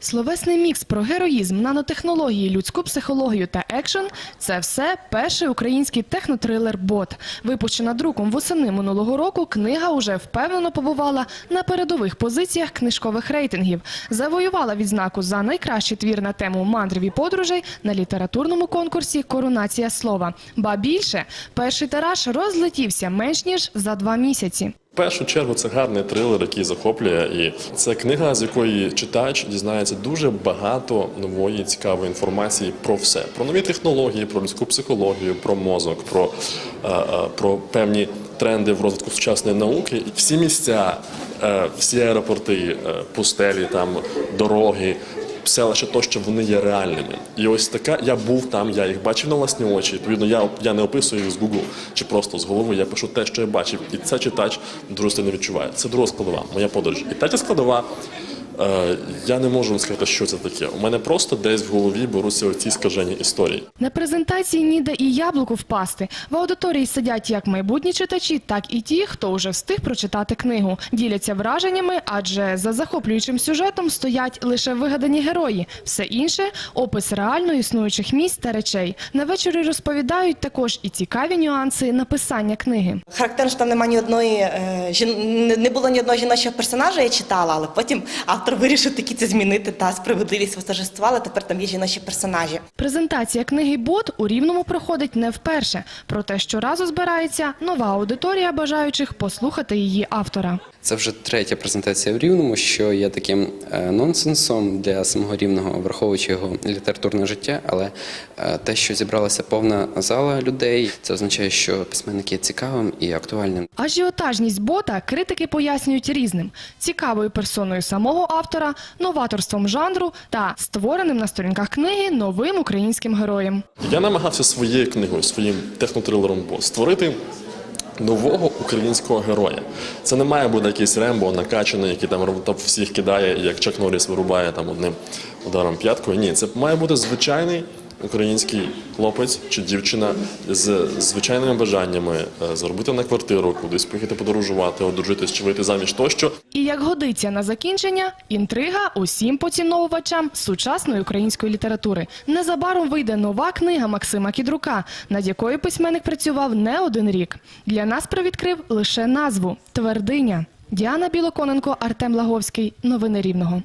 Словесний мікс про героїзм, нанотехнології, людську психологію та екшен – це все перший український технотрилер «Бот». Випущена друком восени минулого року, книга уже впевнено побувала на передових позиціях книжкових рейтингів. Завоювала відзнаку за найкращий твір на тему мандриві подорожей на літературному конкурсі «Коронація слова». Ба більше, перший тираж розлетівся менш ніж за два місяці. В першу чергу це гарний трилер, який захоплює, і це книга, з якої читач дізнається дуже багато нової цікавої інформації про все: про нові технології, про людську психологію, про мозок, про, е, е, про певні тренди в розвитку сучасної науки. Всі місця, е, всі аеропорти, пустелі, там дороги. Селища тощо вони є реальними. І ось така я був там, я їх бачив на власні очі. Відповідно, я, я не описую їх з Google чи просто з голови. Я пишу те, що я бачив, і це читач дуже не відчуває. Це друга складова, моя подорож. І третя складова. Е, я не можу сказати, що це таке. У мене просто десь в голові беруться ці скажені історії. На презентації ніде і яблуку впасти. В аудиторії сидять як майбутні читачі, так і ті, хто вже встиг прочитати книгу. Діляться враженнями, адже за захоплюючим сюжетом стоять лише вигадані герої. Все інше опис реально існуючих місць та речей. На вечорі розповідають також і цікаві нюанси написання книги. Характерно, що там немає ні одної е, не- не було ні одного жіночого персонажа, я читала, але потім автор вирішив такі це змінити та справедливість восторжествувала. Тепер там є жіночі персонажі. Презентація книги Бот у Рівному проходить не вперше. Проте щоразу збирається нова аудиторія бажаючих послухати її автора. Це вже третя презентація в Рівному, що є таким е, нонсенсом для самого рівного, враховуючи його літературне життя. Але е, те, що зібралася повна зала людей, це означає, що письменник є цікавим і актуальним. Ажіотажність бота критики пояснюють різним: цікавою персоною самого автора, новаторством жанру та створеним на сторінках книги новим українським героєм. Я намагався своєю книгою, своїм технотрилером «Бос» створити нового українського героя. Це не має бути якийсь Рембо накачаний, який там, всіх кидає, як Чак Норріс вирубає там одним ударом п'яткою. Ні, це має бути звичайний український хлопець чи дівчина з звичайними бажаннями е, заробити на квартиру, кудись поїхати подорожувати, одружитись чи вийти заміж тощо. І як годиться на закінчення, інтрига усім поціновувачам сучасної української літератури. Незабаром вийде нова книга Максима Кідрука, над якою письменник працював не один рік. Для нас привідкрив лише назву Твердиня. Діана Білоконенко, Артем Лаговський. Новини Рівного.